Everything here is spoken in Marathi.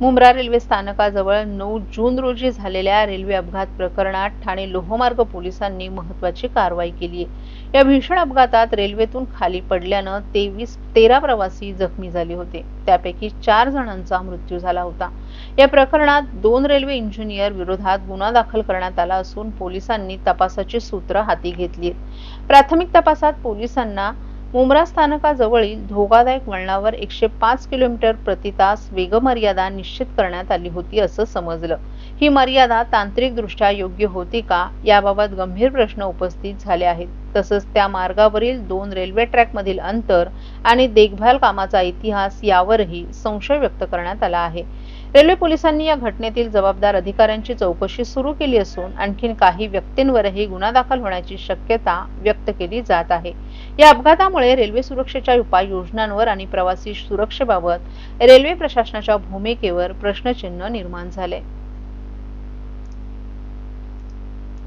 मुंब्रा रेल्वे स्थानकाजवळ नऊ जून रोजी झालेल्या रेल्वे अपघात प्रकरणात ठाणे लोहमार्ग पोलिसांनी महत्वाची कारवाई केली आहे. या भीषण अपघातात रेल्वेतून खाली पडल्यानं तेवीस तेरा प्रवासी जखमी झाले होते. त्यापैकी चार जणांचा मृत्यू झाला होता. या प्रकरणात दोन रेल्वे इंजिनियर विरोधात गुन्हा दाखल करण्यात आला असून पोलिसांनी तपासाची सूत्र हाती घेतली प्राथमिक तपासात पोलिसांना मुंब्रा स्थानकाजवळील धोकादायक वळणावर एकशे पाच किलोमीटर प्रति तास वेगमर्यादा निश्चित करण्यात आली होती असं समजलं. ही मर्यादा तांत्रिकदृष्ट्या योग्य होती का याबाबत गंभीर प्रश्न उपस्थित झाले आहेत. तसंच त्या मार्गावरील दोन रेल्वे ट्रॅकमधील अंतर आणि देखभाल कामाचा इतिहास यावरही संशय व्यक्त करण्यात आला आहे. रेल्वे पोलिसांनी या घटनेतील जबाबदार अधिकाऱ्यांची चौकशी सुरू केली असून आणखीन काही व्यक्तींवरही गुन्हा दाखल होण्याची शक्यता व्यक्त केली जात आहे. या अपघातामुळे रेल्वे सुरक्षेच्या उपाययोजनांवर आणि प्रवासी सुरक्षेबाबत रेल्वे प्रशासनाच्या भूमिकेवर प्रश्नचिन्ह निर्माण झाले.